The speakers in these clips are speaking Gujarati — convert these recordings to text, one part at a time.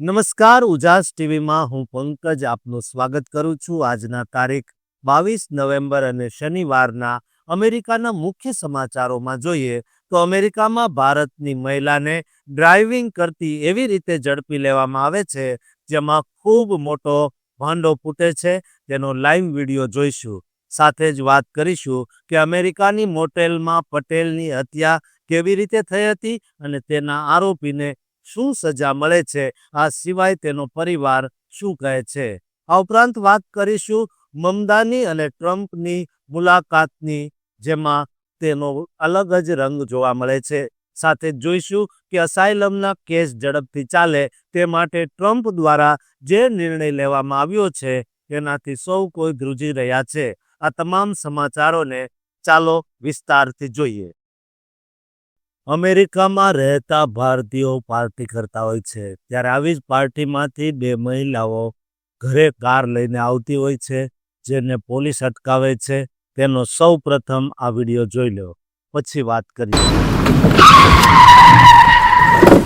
નમસ્કાર, ઉજાસ ટીવીમાં હું પંકજ આપનું સ્વાગત કરું છું. આજના તારીખ બાવીસ નવેમ્બર અને શનિવારના અમેરિકાના મુખ્ય સમાચારોમાં જોઈએ તો અમેરિકામાં ભારતની મહિલાને ડ્રાઇવિંગ કરતી એવી રીતે ઝડપી લેવામાં આવે છે, જેમાં ખૂબ મોટો ભાંડો ફૂટે છે. તેનો લાઈવ વીડિયો જોઈશું. સાથે જ વાત કરીશું કે અમેરિકાની મોટેલમાં પટેલની હત્યા કેવી રીતે થઈ હતી અને તેના આરોપીને શું સજા મળે છે? આ સિવાય તેનો પરિવાર શું કહે છે? આ ઉપરાંત વાત કરીશું મમદાની અને ટ્રમ્પની મુલાકાતની, જેમાં તેનો અલગ જ રંગ જોવા મળે છે. સાથે જોઈશું કે અસાયલમના કેસ ઝડપથી ચાલે તે માટે ટ્રમ્પ દ્વારા જે નિર્ણય લેવામાં આવ્યો છે તેનાથી સૌ કોઈ ધ્રુજી રહ્યા છે. આ તમામ સમાચારોને ચાલો વિસ્તારથી જોઈએ. અમેરિકામાં રહેતા ભારતીયો પાર્ટી કરતા હોય છે. ત્યારે આવી જ પાર્ટીમાંથી બે મહિલાઓ ઘરે કાર લઈને આવતી હોય છે, જેને પોલીસ અટકાવે છે. તેનો સૌ પ્રથમ આ વીડિયો જોઈ લો. પછી વાત કરીએ.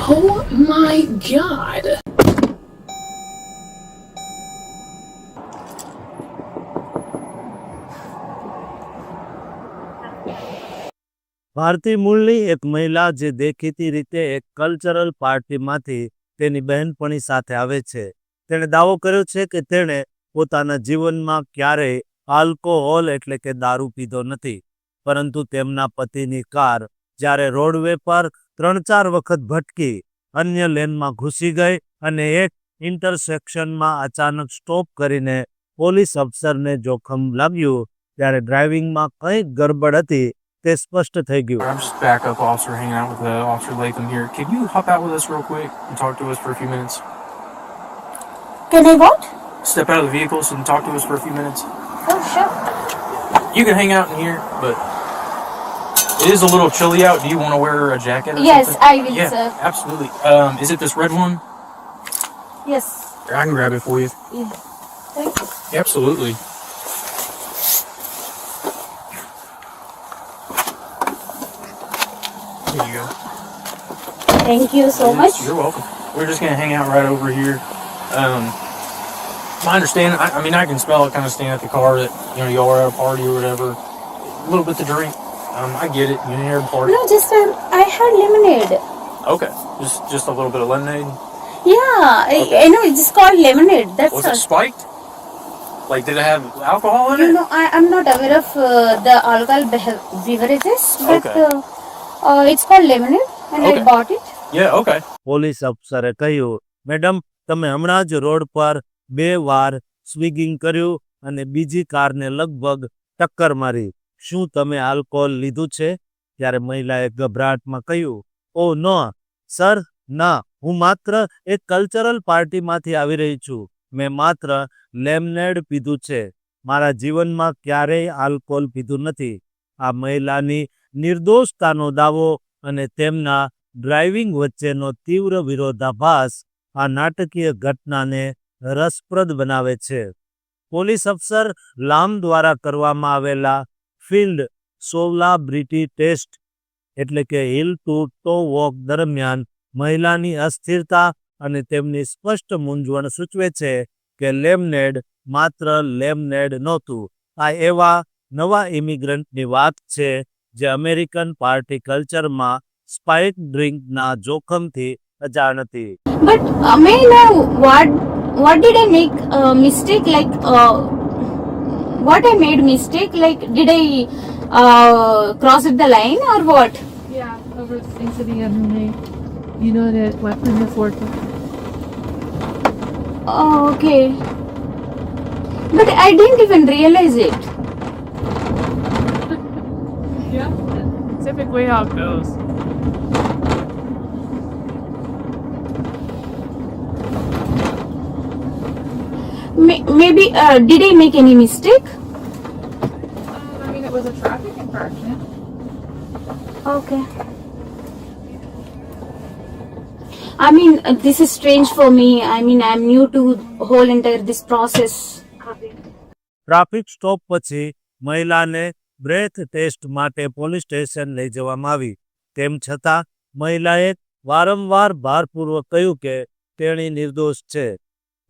Oh my god. ભારતીય મૂળની એક મહિલા જે દેખીતી રીતે એક કલ્ચરલ પાર્ટીમાંથી તેની બહેનપણી સાથે આવે છે. તેણે દાવો કર્યો છે કે તેણે પોતાના જીવનમાં ક્યારેય આલ્કોહોલ એટલે કે દારૂ પીધો નથી. પરંતુ તેમના પતિની કાર જ્યારે રોડવે પર ત્રણ ચાર વખત ભટકી, અન્ય લેનમાં ઘૂસી ગઈ અને એક ઇન્ટરસેક્શનમાં અચાનક સ્ટોપ કરીને પોલીસ અફસરને જોખમ લાગ્યું, ત્યારે ડ્રાઇવિંગમાં કંઈક ગડબડ હતી તે સ્પષ્ટ થઈ ગયું I'm just backup officer hanging out with uh, Officer Latham here. Can you hop out with us real quick and talk to us for a few minutes? Can I what? Step out of the vehicles and talk to us for a few minutes. Oh, sure. You can hang out in here, but it is a little chilly out. Do you want to wear a jacket? Or Yes, something? I will, yeah, sir. absolutely. Um, is it this red one? Yes. Here, I can grab it for you. Yeah. Thank you. Absolutely. Thank you so much. You're welcome. We're just gonna hang out right over here. Um, my understanding, I, I mean, I can smell it kind of staying at the car that you know y'all are at a party or whatever. A little bit to drink. Um, I get it. You're at a party. No, just um, I had lemonade. Okay, just just a little bit of lemonade. Yeah, I, Okay. I know it's called lemonade. That's Was it spiked? Like, did it have alcohol in You it? know, I, I'm not aware of uh, the alcohol beverages, but Okay. uh, uh, it's called lemonade, and Okay. I bought it. Police અફસરે કહ્યું, મેડમ, તમે હમણાં જ રોડ પર બે વાર સ્વિગિંગ કર્યું અને બીજી કારને લગભગ ટક્કર મારી. શું તમે આલ્કોહોલ લીધું છે? ત્યારે મહિલાએ ગભરાટમાં કહ્યું ઓ નો, સર, ના, હું માત્ર એક કલ્ચરલ પાર્ટીમાંથી આવી રહી છું. મેં માત્ર લેમનેડ પીધું છે. મારા જીવનમાં ક્યારેય આલ્કોહોલ પીધું નથી. આ મહિલાની નિર્દોષતાનો દાવો અને તેમના ડ્રાઇવિંગ વચ્ચેનો તીવ્ર વિરોધાભાસ આ નાટકીય ઘટનાને રસપ્રદ બનાવે છે. પોલીસ અફસર લામ દ્વારા કરવામાં આવેલા ફિલ્ડ સોલાબ્રિટી ટેસ્ટ, એટલે કે હિલ ટુ ટો વોક દરમિયાન મહિલાની અસ્થિરતા અને તેમની સ્પષ્ટ મૂંઝવણ સૂચવે છે કે લેમનેડ માત્ર લેમનેડ નહોતું. આ એવા નવા ઇમિગ્રન્ટની વાત છે જે અમેરિકન પાર્ટી કલ્ચરમાં સ્પાઇક ડ્રિંકના જોખમથી અજાણ હતી But uh, may I know what what did I make a mistake? Like uh, what I made mistake? Like did I uh, cross it the line or what? Yeah, over into the other lane. You know that what Plymouth worked with. Oh, okay. But I didn't even realize it. Yeah. Typically how it goes. May- maybe uh, did I make any mistake? Um, I mean, it was a traffic infraction. Okay. I mean, uh, this is strange for me. I mean, I'm new to whole entire this process. Traffic stop પછી મહિલાને બ્રેથ ટેસ્ટ માટે પોલીસ સ્ટેશન લઈ જવામાં આવી. તેમ છતાં, મહિલાએ વારંવાર ભારપૂર્વક કહ્યું કે તેણી નિર્દોષ છે.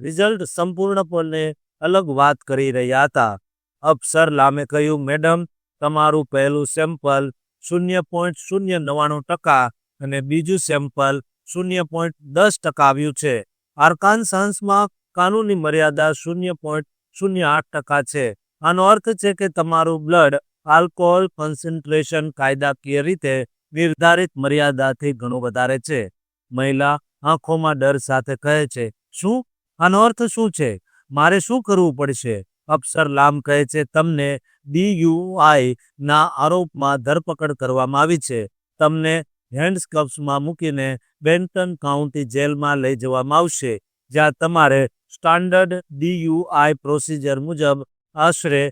રિઝલ્ટ સંપૂર્ણપણે અલગ વાત કરી રહ્યા હતા. અફસર લામે કહ્યું, મેડમ, તમારું પહેલું સેમ્પલ શૂન્ય પોઈન્ટ શૂન્ય નવ્વાણું ટકા અને બીજું સેમ્પલ શૂન્ય પોઈન્ટ દસ ટકા આવ્યું છે. આર્કાનસાન્સમાં કાનૂની મર્યાદા શૂન્ય પોઈન્ટ શૂન્ય આઠ ટકા છે. આનો અર્થ છે કે તમારું બ્લડ આલ્કોહોલ કોન્સન્ટ્રેશન કાયદાકીય રીતે નિર્ધારિત મર્યાદાથી ઘણું વધારે છે. મહિલા આંખોમાં ડર સાથે કહે છે, શું? આનો અર્થ શું છે? મારે શું કરવું પડશે? અફસર લામ કહે છે, તમને ડીયુઆઈ ના આરોપમાં ધરપકડ કરવામાં આવી છે. તમને હેન્ડસ્કપ્સમાં મૂકીને બેન્ટન કાઉન્ટી જેલમાં લઈ જવામાં આવશે, જ્યાં તમારે સ્ટાન્ડર્ડ ડીયુઆઈ પ્રોસિજર મુજબ આશરે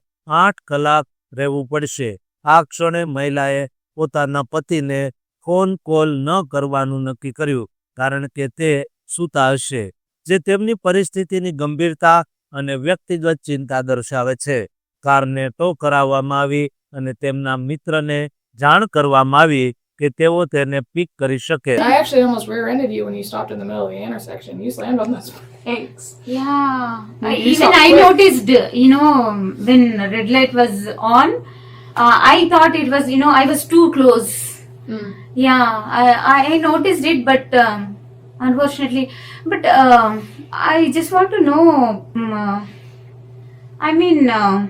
આઠ કલાક રહેવું પડશે. આ ક્ષણે મહિલાએ પોતાના પતિને ફોન કોલ ન કરવાનું નક્કી કર્યું, કારણ કે તે સૂતા હશે, જે તેમની પરિસ્થિતિની ગંભીરતા અને વ્યક્તિગત ચિંતા દર્શાવે છે. કારને ટો કરાવવામાં આવી અને તેમના મિત્રને જાણ કરવામાં આવી કે તેઓ તેને પિક કરી શકે I actually almost rear-ended you when you stopped in the middle of the intersection. You slammed on those brakes. Yeah, I, You even saw I quick. noticed, you know, when red light was on, uh, I thought it was, you know, I was too close. Yeah, I, I noticed it, but um, unfortunately, but um I just want to know. um, uh, I mean, uh,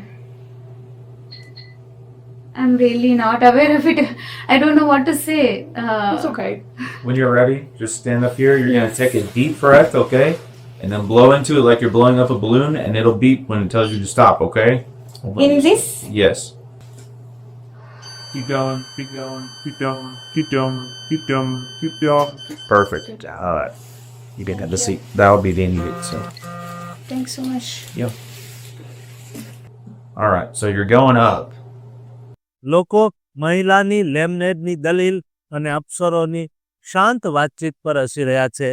I'm really not aware of it. I don't know what to say. Uh, It's okay. When you're ready, just stand up here. You're gonna take a deep breath, okay? And then blow into it like you're blowing up a balloon, and it'll beep when it tells you to stop, okay? In this, Yes. Keep going, keep going, keep going, keep going, keep going, keep going. Perfect. All right. You can have the seat. That'll be the end of it. So. Thanks so much. Yep. All right. So you're going up. લોકો મહિલાની લેમનેડની દલીલ અને અફસરોની શાંત વાતચીત પર હસી રહ્યા છે.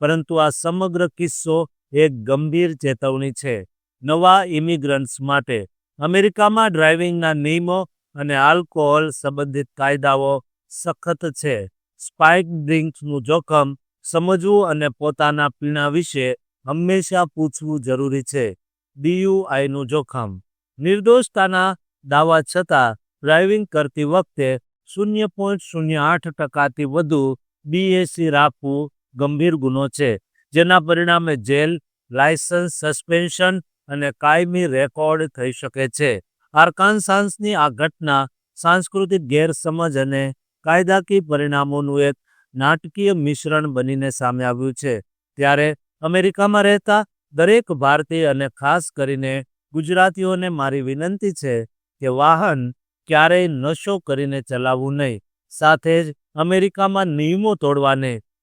પરંતુ આ સમગ્ર કિસ્સો એક ગંભીર ચેતવણી છે. નવા ઇમિગ્રન્ટ્સ માટે અમેરિકામાં ડ્રાઇવિંગના નિયમો અને આલ્કોહોલ સંબંધિત કાયદાઓ સખત છે. સ્પાઇક ડ્રિંક્સનું જોખમ સમજવું અને પોતાના પીણા વિશે હંમેશા પૂછવું જરૂરી છે. ડીયુઆઈનું જોખમ. નિર્દોષતાના દાવા છતાં ડ્રાઇવિંગ કરતી વખતે શૂન્ય પોઈન્ટ શૂન્ય આઠ ટકાથી વધુ બીએસી રાખવું ગંભીર ગુનો છે, જેના પરિણામે જેલ, લાયસન્સ, સસ્પેન્શન અને કાયમી રેકોર્ડ થઈ શકે છે. આર્કાનસાન્સની આ ઘટના સાંસ્કૃતિક ગેરસમજ અને કાયદાકીય પરિણામોનું એક નાટકીય મિશ્રણ બનીને સામે આવ્યું છે. ત્યારે અમેરિકામાં રહેતા દરેક ભારતીય અને ખાસ કરીને ગુજરાતીઓને મારી વિનંતી છે કે વાહન ક્યારેય નશો કરીને ચલાવવું નહીં. સાથે જ અમેરિકામાં નિયમો તોડવા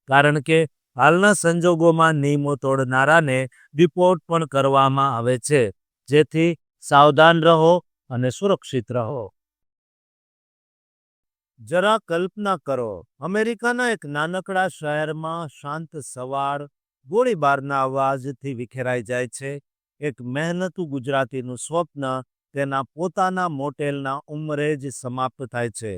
કારણ કે હાલના સંજોગોમાં નિયમો તોડનારાને ડિપોર્ટ પણ કરવામાં આવે છે. જેથી સાવધાન રહો અને સુરક્ષિત રહો. જરા કલ્પના કરો, અમેરિકાના એક નાનકડા શહેરમાં શાંત સવાર, ગોળીબારના અવાજથી વિખેરાઈ જાય છે. એક મહેનતુ ગુજરાતીનું સ્વપ્ન તેના પોતાના મોટેલના ઉંમરે જ સમાપ્ત થાય છે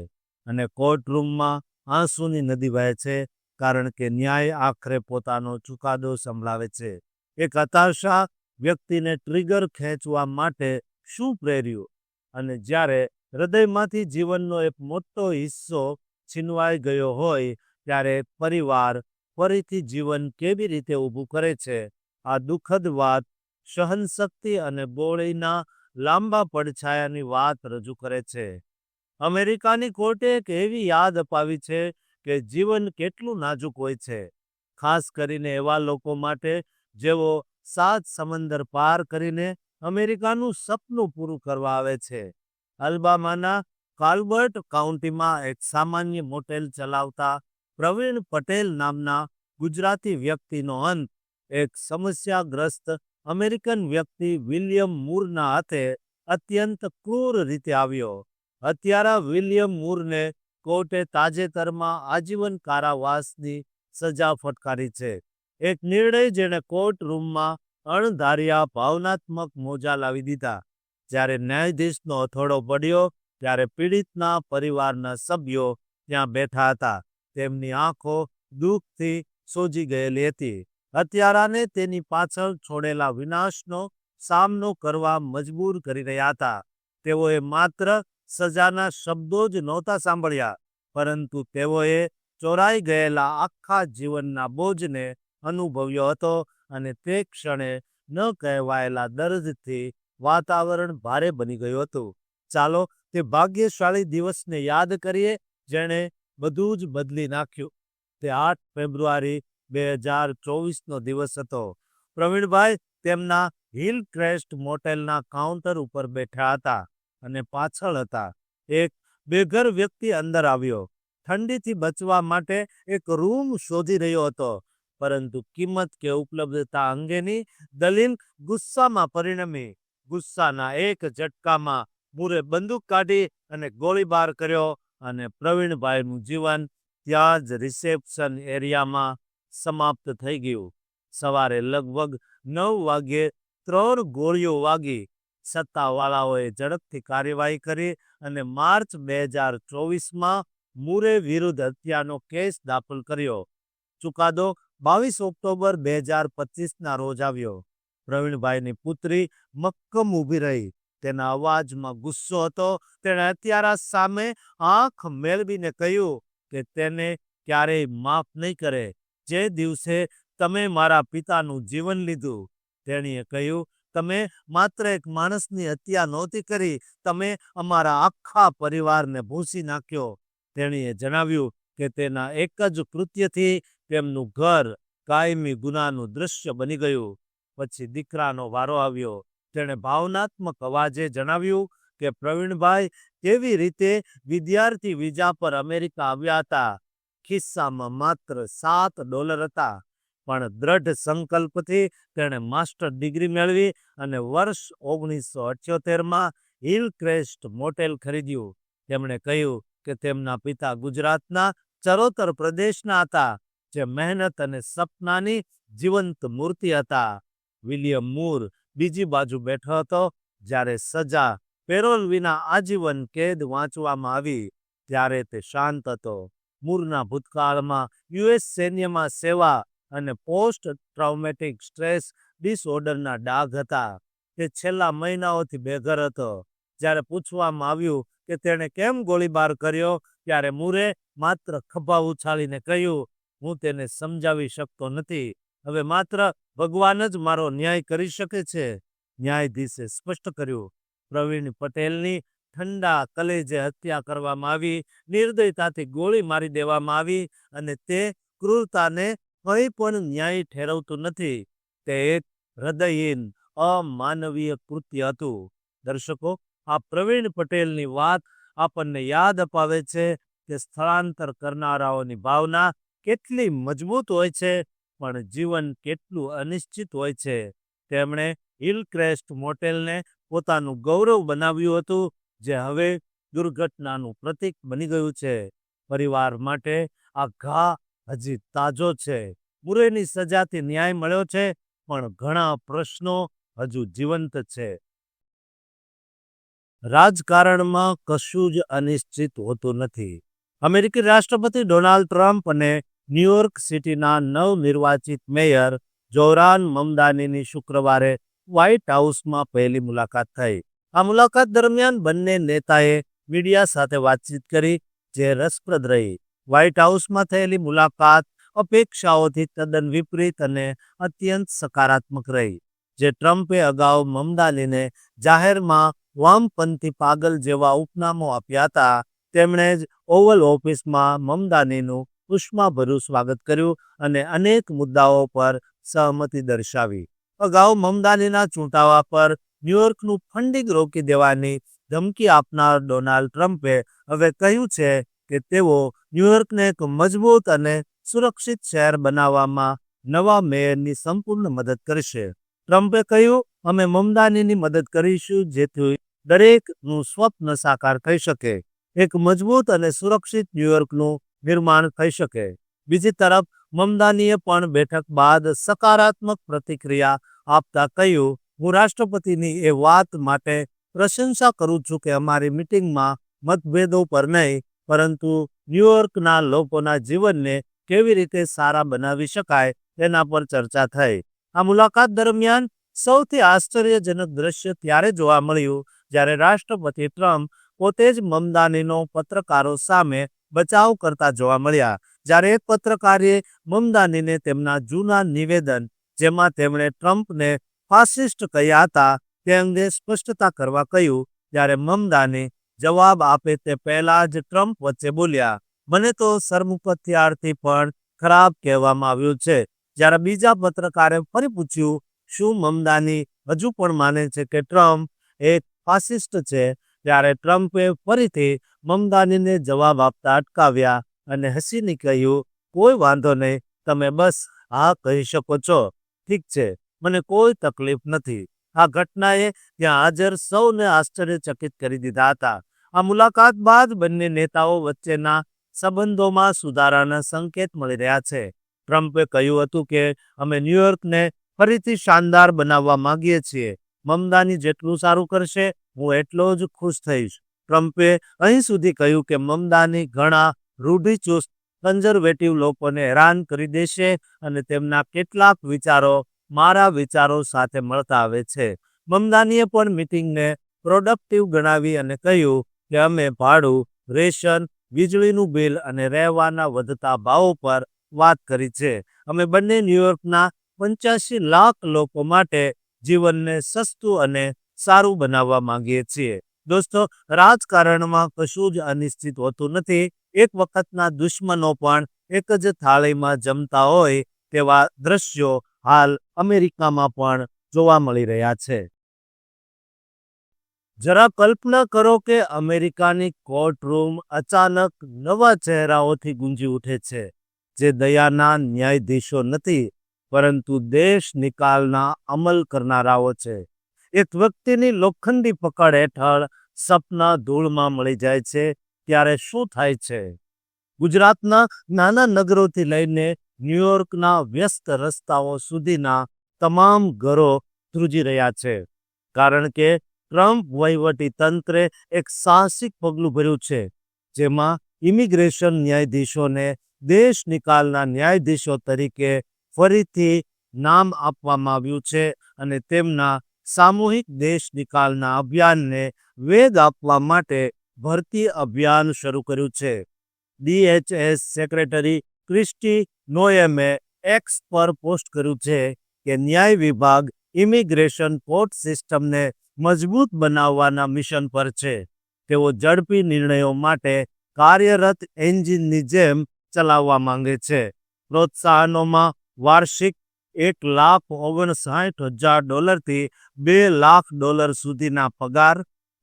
અને કોર્ટરૂમમાં આંસુની નદી વહે છે કારણ કે ન્યાય આખરે પોતાનો ચુકાદો સંભળાવે છે. એક હતાશા વ્યક્તિને ટ્રિગર ખેંચવા માટે શું પ્રેર્યું? અને જ્યારે હૃદયમાંથી જીવનનો એક મોટો હિસ્સો છીનવાઈ ગયો હોય ત્યારે પરિવાર ફરીથી જીવન કેવી રીતે ઊભું કરે છે? આ દુઃખદ વાત સહનશક્તિ અને બોળીના લાંબા પડછાયાની વાત રજૂ કરે છે. અમેરિકાની કોર્ટે એક એવી યાદ અપાવી છે કે જીવન કેટલું નાજુક હોય છે. ખાસ કરીને એવા લોકો માટે જેઓ સાત સમંદર પાર કરીને અમેરિકાનું સપનું પૂરું કરવા આવે છે. અલ્બામાના કાલ્બર્ટ કાઉન્ટીમાં એક સામાન્ય મોટેલ ચલાવતા પ્રવીણ પટેલ નામના ગુજરાતી વ્યક્તિનો અંત એક સમસ્યાગ્રસ્ત અમેરિકન વ્યક્તિ વિલિયમ મૂરના હાથે અત્યંત ક્રૂર રીતે આવ્યો. હત્યારા વિલિયમ મૂરને કોર્ટે તાજેતરમાં આજીવન કારાવાસની સજા ફટકારી છે. એક નિર્ણય જેણે કોર્ટ રૂમમાં અણધાર્યા, ભાવનાત્મક મોજા લાવી દીધા. જ્યારે ન્યાયાધીશનો હથોડો પડ્યો, ત્યારે પીડિતના પરિવારના સભ્યો ત્યાં બેઠા હતા. તેમની આંખો દુઃખથી સોજી ગયેલી હતી. હત્યારાને તેની પાછળ છોડેલા વિનાશનો સામનો કરવા મજબૂર કરી રહ્યા હતા. તેઓએ માત્ર સજાના શબ્દો જ નહોતા સાંભળ્યા, પરંતુ તેઓએ ચોરાઈ ગયેલા આખા જીવનના બોજને અનુભવ્યો હતો અને તે ક્ષણે ન કહેવાયેલા દર્દથી વાતાવરણ ભારે બની ગયું હતું. ચાલો તે ભાગ્યશાળી દિવસને યાદ કરીએ, જેણે બધું જ બદલી નાખ્યું. તે આઠ ફેબ્રુઆરી બે હજાર ચોવીસનો દિવસ હતો. પ્રવીણભાઈ તેમના હિલ ક્રેસ્ટ મોટેલના કાઉન્ટર ઉપર બેઠા હતા અને પાછળ હતા. એક બેઘર વ્યક્તિ અંદર આવ્યો. ઠંડીથી બચવા માટે એક રૂમ શોધી રહ્યો હતો, પરંતુ કિંમત કે ઉપલબ્ધતા અંગેની દલીલ ગુસ્સામાં પરિણમી. ગુસ્સાના એક ઝટકામાં મૂરે બંદૂક કાઢી અને ગોળીબાર કર્યો અને પ્રવીણભાઈનું જીવન ત્યાં જ રિસેપ્શન એરિયામાં સમાપ્ત થઈ ગયું. સવારે લગભગ નવ વાગ્યે ત્રણ ગોળીઓ વાગી. સત્તાવાળાઓએ ઝડપથી કાર્યવાહી કરી અને માર્ચ બે હજાર ચોવીસમાં મુરે વિરુદ્ધ હત્યાનો કેસ દાખલ કર્યો. ચુકાદો બાવીસ ઓક્ટોબર બે હજાર પચીસના રોજ આવ્યો. પ્રવીણભાઈની પુત્રી મક્કમ ઊભી રહી. તેના અવાજમાં ગુસ્સો હતો. તેણે હત્યારા સામે આંખ મેળવીને કહ્યું કે તેને ક્યારેય માફ નહીં કરે. જે દિવસે તમે મારા પિતાનું જીવન લીધું, તેણીએ કહ્યું, તમે માત્ર એક માણસની હત્યા નહોતી કરી, તમે અમારા આખા પરિવારને ભૂંસી નાખ્યો. તેણીએ જણાવ્યું કે તેના એક જ કૃત્યથી તેમનું ઘર કાયમી ગુનાનું દૃશ્ય બની ગયું. પછી દીકરાનો વારો આવ્યો. તેણે ભાવનાત્મક અવાજે જણાવ્યું કે, પ્રવીણભાઈ, કેવી રીતે વિદ્યાર્થી વિઝા પર અમેરિકા આવ્યા હતા? ખિસ્સામાં માત્ર સાત ડોલર હતા, પણ દ્રઢ સંકલ્પથી તેણે માસ્ટર ડિગ્રી મેળવી અને વર્ષ ઓગણીસો અઠ્યોતેરમાં હિલક્રેસ્ટ મોટેલ ખરીદ્યું. તેમણે કહ્યું કે તેમના પિતા ગુજરાતના ચરોતર પ્રદેશના હતા, જે મહેનત અને સપનાની જીવંત મૂર્તિ હતા. વિલિયમ મૂર બીજી બાજુ બેઠો હતો, જ્યારે સજા પેરોલ વિના આજીવન કેદ વાંચવામાં આવી, ત્યારે તે શાંત હતો. મૂરના ભૂતકાળમાં યુએસ સૈન્યમાં સેવા અને પોસ્ટ ટ્રાઉમેટિક સ્ટ્રેસ ડિસઓર્ડરના ડાઘ હતા તે છેલ્લા મહિનાઓથી બેઘર હતો. જ્યારે પૂછવામાં આવ્યું કે તેણે કેમ ગોળીબાર કર્યો, ત્યારે મૂરે માત્ર ખભા ઉછાળીને કહ્યું, હું તેને સમજાવી શકતો નથી. હવે માત્ર ભગવાન જ મારો ન્યાય કરી શકે છે. ન્યાયાધીશે સ્પષ્ટ કર્યું. પ્રવીણ પટેલની ઠંડા કલેજે હત્યા કરવામાં આવી, નિર્દયતાથી ગોળી મારી દેવામાં આવી અને તે ક્રૂરતાને કંઈ પણ ન્યાય ઠેરવતું નથી. તે એક હૃદયહીન, અમાનવીય કૃત્ય હતું. દર્શકો, આ પ્રવીણ પટેલની વાત આપણને યાદ અપાવે છે કે સ્થળાંતર કરનારાઓની ભાવના કેટલી મજબૂત હોય છે, પણ જીવન કેટલું અનિશ્ચિત હોય છે. તેમણે હિલક્રેસ્ટ મોટેલને પોતાનું ગૌરવ બનાવ્યું હતું જે હવે દુર્ઘટનાનું પ્રતીક બની ગયું છે. પરિવાર માટે આ ઘા હજી તાજો છે. મુરેની સજાથી ન્યાય મળ્યો છે, પણ ઘણા પ્રશ્નો હજુ જીવંત છે. રાજકારણમાં કશું જ અનિશ્ચિત હોતું નથી. અમેરિકી રાષ્ટ્રપતિ ડોનાલ્ડ ટ્રમ્પ અને ન્યુયોર્ક સિટીના નવનિર્વાચિત મેયર જોરાન મમદાનીની શુક્રવારે વ્હાઇટ હાઉસમાં પહેલી મુલાકાત થઈ. આ મુલાકાત દરમિયાન બંને નેતાએ મીડિયા સાથે વાતચીત કરી, જે રસપ્રદ રહી. વ્હાઇટ હાઉસમાં થયેલી મુલાકાત અપેક્ષાઓથી તદ્દન વિપરીત અને અત્યંત સકારાત્મક રહી, જે ટ્રમ્પે અગાઉ મમદાનીને જાહેરમાં વામપંથી પાગલ જેવા ઉપનામો આપ્યા હતા. તેમણે જ ઓવલ ઓફિસમાં મમદાનીનું ઉષ્માભર્યું સ્વાગત કર્યું અને અનેક મુદ્દાઓ પર સહમતિ દર્શાવી. અગાઉ મમદાનીના ચૂંટાવા પર ન્યુયોર્કનું ફંડિંગ રોકી દેવાની ધમકી આપનાર ડોનાલ્ડ ટ્રમ્પે હવે કહ્યું છે કે તેઓ ન્યુયોર્કને એક મજબૂત અને સુરક્ષિત શહેર બનાવવામાં નવા મેયરની સંપૂર્ણ મદદ કરશે. ટ્રમ્પે કહ્યું, અમે મમદાનીની મદદ કરીશું જેથી દરેકનું સ્વપ્ન સાકાર થઈ શકે. એક મજબૂત અને સુરક્ષિત ન્યુયોર્કનું નિર્માણ થઈ શકે. બીજી તરફ, મમદાનીએ પણ બેઠક બાદ સકારાત્મક પ્રતિક્રિયા આપતા કહ્યું હું રાષ્ટ્રપતિની એ વાત માટે પ્રશંસા કરું છું કે અમારી મિટિંગમાં મતભેદો પર નહીં, પરંતુ ન્યુયોર્કના લોકોના જીવનને કેવી રીતે સારા બનાવી શકાય તેના પર ચર્ચા થઈ. આ મુલાકાત દરમિયાન સૌથી આશ્ચર્યજનક દ્રશ્ય ત્યારે જોવા મળ્યું જ્યારે રાષ્ટ્રપતિ ટ્રમ્પ પોતે જ મમદાનીનો પત્રકારો સામે બચાવ કરતા જોવા મળ્યા. જ્યારે એક પત્રકારે મમદાનીને તેમના જૂના નિવેદન, જેમાં તેમણે ટ્રમ્પને ફાસિસ્ટ કહ્યા હતા તે અંગે સ્પષ્ટતા કરવા કહ્યું ત્યારે મમદાની જવાબ આપે તે પહેલા જ ટ્રમ્પ વચ્ચે બોલ્યા. મને તો સરમુખત્યારથી પણ ખરાબ કહેવામાં આવ્યું છે. જ્યારે બીજા પત્રકારે ફરી પૂછ્યું, શું મમદાની હજુ પણ માને છે કે ટ્રમ્પ એક ફાસિસ્ટ છે? ત્યારે ટ્રમ્પે ફરીથી મમદાનીને જવાબ આપતા અટકાવ્યા અને હસીને કહ્યું, કોઈ વાંધો નહીં, તમે બસ હા કહી શકો છો. ઠીક છે. મને કોઈ તકલીફ નથી. આ ઘટનાએ ત્યાં હાજર સૌને આશ્ચર્યચકિત કરી દીધા હતા. આ મુલાકાત બાદ બંને નેતાઓ વચ્ચેના સંબંધોમાં સુધારાના સંકેત મળી રહ્યા છે. ટ્રમ્પે કહ્યું હતું કે, અમે ન્યૂયોર્કને ફરીથી શાનદાર બનાવવા માંગીએ છીએ. મમદાની જેટલું સારું કરશે, હું એટલો જ ખુશ થઈશ. ટ્રમ્પે અહીં સુધી કહ્યું કે મમદાની ઘણા રૂઢિચુસ્ત, કન્ઝર્વેટિવ લોકોને હેરાન કરી દેશે અને તેમના કેટલાક વિચારો મારા વિચારો સાથે મળતા આવે છે. મમદાનીએ પણ મિટિંગને પ્રોડક્ટિવ ગણાવી અને કહ્યું કે અમે ભાડું, રેશન, વીજળીનું બિલ અને રહેવાના વધતા ભાવો પર વાત કરી છે. અમે બંને ન્યૂયોર્કના પંચ્યાસી લાખ લોકો માટે જીવનને સસ્તું અને સારું બનાવવા માંગીએ છીએ. દોસ્તો, રાજકારણમાં કશું જ અનિશ્ચિત હોતું નથી. એક વખતના દુશ્મનો પણ એક જ થાળીમાં જમતા હોય તેવા દ્રશ્યો હાલ અમેરિકામાં પણ જોવા મળી રહ્યા છે. જરા કલ્પના કરો કે અમેરિકાની કોર્ટરૂમ અચાનક નવા ચહેરાઓથી ગુંજી ઉઠે છે, જે દયાના ન્યાયાધીશો નથી, પરંતુ દેશ નિકાલના અમલ કરનારાઓ છે. એક વ્યક્તિની લોખંડી પકડ હેઠળ સપના ધૂળમાં મળી જાય છે, ત્યારે શું થાય છે? ગુજરાતના નાના નગરોથી લઈને ન્યૂયોર્કના વ્યસ્ત રસ્તાઓ સુધીના તમામ ઘરો ધ્રુજી રહ્યા છે. કારણ કે ટ્રમ્પ વહીવટી તંત્રે એક સાહસિક પગલું ભર્યું છે, જેમાં ઇમિગ્રેશન ન્યાયાધીશોને દેશ નિકાલના ન્યાયાધીશો તરીકે ફરીથી નામ આપવામાં આવ્યું છે અને તેમના સામૂહિક દેશ નિકાલના અભિયાનને વેગ આપવા માટે ભરતી અભિયાન શરૂ કર્યું છે. ડીએચએસ સેક્રેટરી ક્રિસ્ટી નોએમે એક્સ પર પોસ્ટ કર્યું છે કે ન્યાય વિભાગ ઇમિગ્રેશન કોર્ટ સિસ્ટમને મજબૂત બનાવવાના મિશન પર છે. તેઓ ઝડપી નિર્ણયો માટે કાર્યરત એન્જિનની જેમ ચલાવવા માંગે છે. પ્રોત્સાહનોમાં વાર્ષિક એક લાખ ઓગણસાઠ હજાર ડોલરથી બે લાખ ડોલર સુધીના પગાર,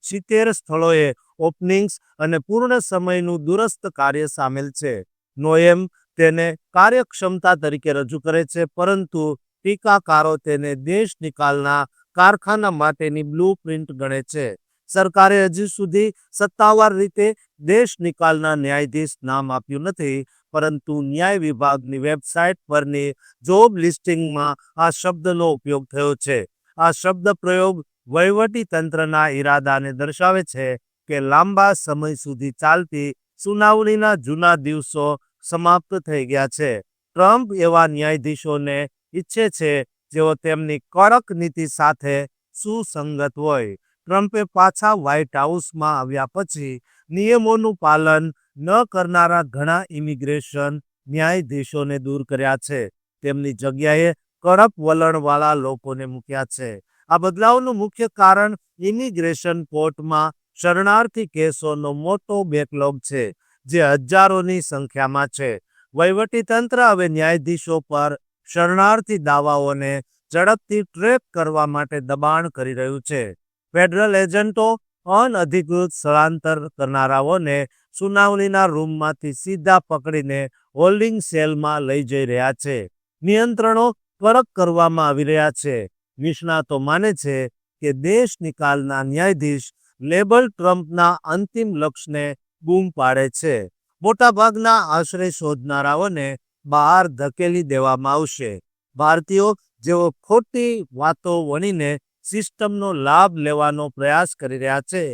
સિત્તેર સ્થળોએ ઓપનિંગ્સ અને પૂર્ણ સમયનું દુરસ્ત કાર્ય સામેલ છે. નોએમ તેને કાર્યક્ષમતા તરીકે રજૂ કરે છે, પરંતુ ટીકાકારો તેને દેશ નિકાલના કારખાના માટેની બ્લુ પ્રિન્ટ ગણે છે. સરકારે હજી સુધી સત્તાવાર રીતે દેશ નિકાલના ન્યાયાધીશ નામ આપ્યું નથી, પરંતુ ન્યાય વિભાગની વેબસાઇટ પરની જોબ લિસ્ટિંગમાં આ શબ્દનો ઉપયોગ થયો છે. આ શબ્દ પ્રયોગ વહીવટી તંત્રના ઈરાદાને દર્શાવે છે કે લાંબા સમય સુધી ચાલતી સુનાવણીના જૂના દિવસો સમાપ્ત થઈ ગયા છે. ટ્રમ્પ એવા ન્યાયાધીશોને ઈચ્છે છે, જેઓ તેમની કડક નીતિ સાથે સુસંગત હોય. ટ્રમ્પે પાછા વ્હાઇટ હાઉસમાં આવ્યા પછી નિયમોનું પાલન ન કરનારા ઘણા ઇમિગ્રેશન ન્યાયાધીશોને દૂર કર્યા છે. તેમની જગ્યાએ કડક વલણવાળા લોકોને મૂક્યા છે. આ બદલાવનું મુખ્ય કારણ ઇમિગ્રેશન કોર્ટમાં શરણાર્થી કેસોનો મોટો બેકલોગ છે. જે હજારોની સંખ્યામાં છે. વહીવટીતંત્ર હવે ન્યાયાધીશો પર શરણાર્થી દાવાઓને ઝડપથી ટ્રેક કરવા માટે દબાણ કરી રહ્યું છે. ફેડરલ એજન્ટો અનઅધિકૃત સ્થળાંતર કરનારાઓને સુનાવણીના રૂમમાંથી સીધા પકડીને હોલ્ડિંગ સેલમાં લઈ જઈ રહ્યા છે. નિયંત્રણો કડક કરવામાં આવી રહ્યા છે. નિષ્ણાતો માને છે કે દેશ નિકાલના ન્યાયાધીશ લેબલ ટ્રમ્પના અંતિમ લક્ષ્યને બૂમ પાડે છે. મોટાભાગના આશ્રય શોધનારાઓને બહાર ધકેલી દેવામાં આવશે. ભારતીયો જેઓ ખોટી વાતો વણીને સિસ્ટમનો લાભ લેવાનો પ્રયાસ કરી રહ્યા છે,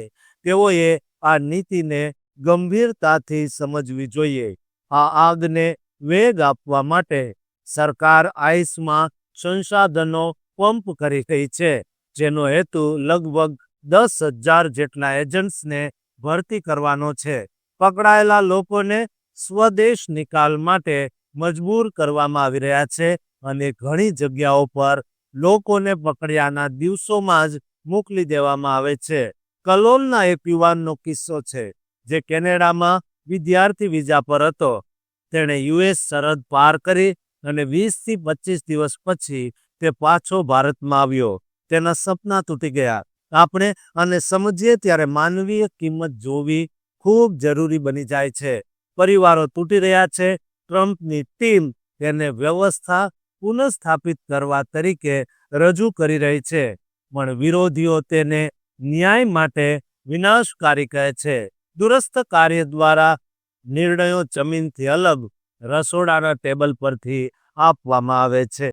તેઓએ આ નીતિને ગંભીરતાથી સમજવી જોઈએ. આ આગને વેગ આપવા માટે સરકાર આઈસમાં સંસાધનો પંપ કરી રહી છે, જેનો હેતુ લગભગ દસ હજાર જેટલા એજન્ટ્સને ભરતી કરવાનો છે. પકડાયેલા લોકોને સ્વદેશ નિકાલ માટે મજબૂર કરવામાં આવી રહ્યા છે અને ઘણી જગ્યાઓ પર લોકોને પકડ્યાના દિવસોમાં જ મોકલી દેવામાં આવે છે. કલોલના એક યુવાનનો કિસ્સો છે જે કેનેડામાં વિદ્યાર્થી વિઝા પર હતો. તેણે યુએસ સરહદ પાર કરી અને વીસથી પચીસ દિવસ પછી તે પાછો ભારતમાં આવ્યો. તેના સપના તૂટી ગયા. આપણે આને સમજીએ ત્યારે માનવીય કિંમત જોવી ખૂબ જરૂરી બની જાય છે. પરિવારો તૂટી રહ્યા છે, ટ્રમ્પની ટીમ તેને વ્યવસ્થા પુનઃસ્થાપિત કરવા તરીકે રજૂ કરી રહી છે, પણ વિરોધીઓ તેને ન્યાય માટે વિનાશકારી કહે છે. દુરસ્ત કાર્ય દ્વારા નિર્ણયો જમીનથી અલગ રસોડાના ટેબલ પરથી આપવામાં આવે છે.